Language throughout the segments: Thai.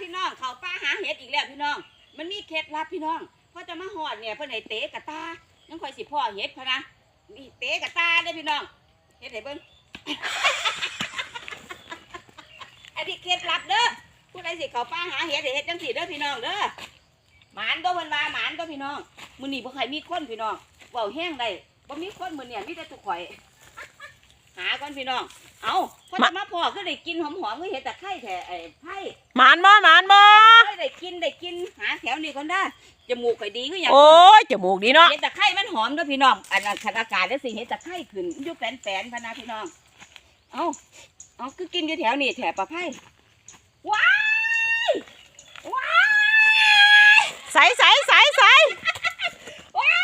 พี่น้องเขาป้าหาเห็ดอีกแล้วพี่น้อง มันมีเคล็ดลับพี่น้องพอจะมาหอดเนี่ยเพื่อนให้เตะกะตายังคอยสิพ่อเห็ดพะนะนี่เตะกะตาได้พี่น้องเห็ดให้เบิ่งอันนี้เคล็ดลับเด้อผู้ใดสิเขาป้าหาเห็ดเห็ดจังสิเด้อพี่น้องเด้อหมานตัวเพิ่นวาหมานตัวพี่น้องมื้อนี้บ่ใครมีคนพี่น้องเว้าแห้งได้บ่มีคนมือเนี่ยมีแต่ทุกข่อย หาก่อนพี่น้อง เอาพอจะมาพอก็ได้กินหอมๆก็เห็ดตะไคร้แท้ไอ้ไผ่หมานบ่หมานบ่เอ้ยได้กินได้กินหาแถวนี้ก่อนได้จมูกข่อยดีก็อย่างโอ้ยจมูกดีเนาะเห็ดตะไคร้มันหอมเด้วยพี่น้อง อันนั้นขันอากาศแล้วสิเห็ดตะไคร้ขึ้นอยุบแปนๆพะนะพี่น้อง เอาเอาคือกินอยู่แถวนี้แถวปลาไผ่ว้ายว้ายใสใสใสใส ว้า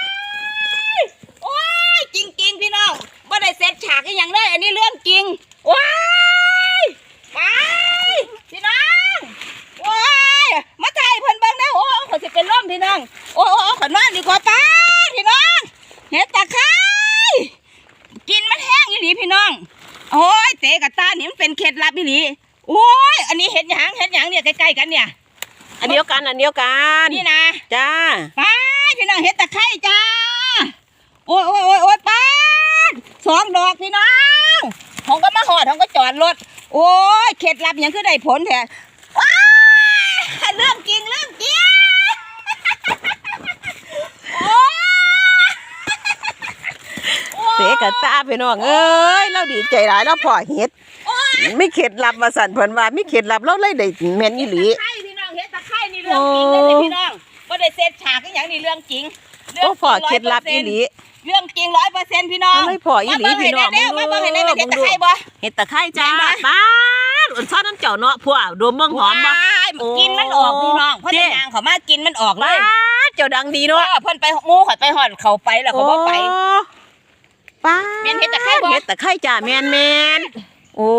ยโอ้ยจริงๆพี่น้องบ่ได้เสร็จฉาก อีหยังเลยอันนี้เรื่องจริงว้ายไปพี่น้องว้ายมาถ่ายเพิ่นเบิ่งนะโอ้ขอยสิเป็นลมพี่น้องโอ้โอ้โอ้ขอนอนดีกว่าป้าพี่น้องเห็ดตะไคร้กินมันแห้งอีหลีพี่น้องโอ้ยเตะกับตานี่มันเป็นเคล็ดลับอีหลีโอ้ยอันนี้เห็ดหยางเห็ดหยางเนี่ยใกล้ๆกันเนี่ยอันเดียวกันอันเดียวกันนี่นะจ้าไปพี่น้องเห็ดตะไคร้จ้าโอ้ยโอ้ยโอ้ยโอ้ยป้าดสองดอกพี่น้อง ของก็มาหอดของก็จอดรถ โอ้ยเคล็ดลับหยังคือได้ผลแท้ว้ายเรื่องจริงเรื่องจริงโอ้ยโอ้ยเสกับตาพี่น้องเอ้ยเราดีใจหลายเราพอเฮ็ดไม่เข็ดลับมาสั่นเพิ่นว่ามีเข็ดลับเราเลยได้แม่นอีหลีตะไคร้พี่น้องเห็ดตะไคร้นี่เรื่องจริงเลยเนี่ยพี่น้องก็ได้เซตฉากอหย่างนี้เรื่องจริงรื่โอ้งพอจริงเข็ดลับอีหลี เรื่องจริงร้อยเปอร์เซ็นต์พี่น้องเอาเลยพออีหลีพี่น้องมาเบิ่งให้ได้มึแล้วงมาดูเบิ่งให้ได้เป็นเห็ดตะไคร้บ่เฮ็ดตะไคร้จ้าแม่นบ่ป้าดอุ่นซ่อนน้ำเจ้าเนาะพวกดมเบิ่งหอมบ่ว้ายกินมันออกพี่น้องเพราะเจ๊แต่ยางเขามากินมันออกเลป้ายดเจ้าดังดีเนาะเนาะเพิ่นไปหมู่ข่อยไปหอดเขาไปแล้วเขาบ่ไปโอ้ป้าแม่นเฮ็ดตะไคร้บ่เฮ็ดตะไคร้จ้าแม่นแม่นโอ้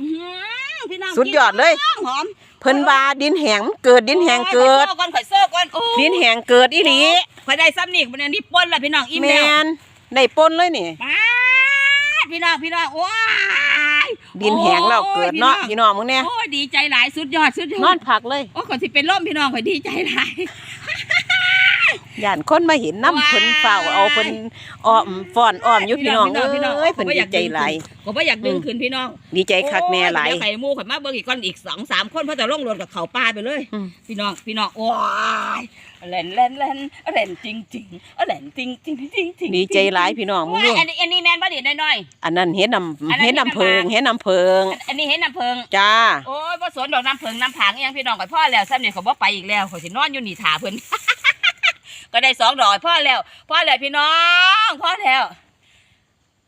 อื้อหือพี่น้องสุดยอดเลยกินหอม เพิ่นว่าดินแห้งมันเกิดดินแห้งเกิดโอ้ยข่อยเซิร์ฟก่อนข่อยเซิร์ฟก่อนโอ้ยดินแห้งเกิดอีหลีข่อยได้ซ้ำนี่มันอันนี้ป่นแล้วพี่น้องอิ่มแมแล้วนได้ปนเลยนี่ป้าดพี่น้องพี่น้องโอ้ยดินแห้งแล้วเกิดเนาะโอ้ยพี่น้องมึงเนี่ยโอ้ยดีใจหลายสุดยอดสุดยนออดนผักเลยโอ้ยคนที่เป็นล่มพี่น้องข่อยดีใจหลาย ย่านคนมาเห็นน้ำเพิ่นเฝ้าเอาเพิ่นอ้อมฟ้อนอ้อมอยู่พี่น้องเอ้ยเพิ่นดีใจหลายผมว่าอยากดึงคืนพี่น้อง ดีใจคักแน่หลายโอ้เดี๋วไข่มูข่อยมาเบิ่งอีกก้อนอีกสองสามคนเพราะจะลงรถกับเขาป้าไปเลยอืมพี่น้องพี่น้องว้ายเล่นเล่นเล่นเล่นจริงจริงเล่นจริงจริงจริงจริงดีใจหลายพี่น้องมึงว้าดูยอันนี้อันนี้แมนบ่ดีน้อยอันนั้นเห็นน้อันนั้นำเห็นน้ำเพิงเห็นน้ำเห็นน้ำเพิงๆอันอันนี้เห็นน้ำเพิงจ้าโอ้ยบ่สวนดอกน้ำเพิงน้ำผางอิหยังพี่น้องกับพ่อแล้วซ้ำนี่เขาบ่ไปอีกแล้วเขาสินอนอยู่นี่ถาเพิ่น ก็ได้สองดอกพ่อแล้วพ่อแล้วพี่น้องพ่อแล้ว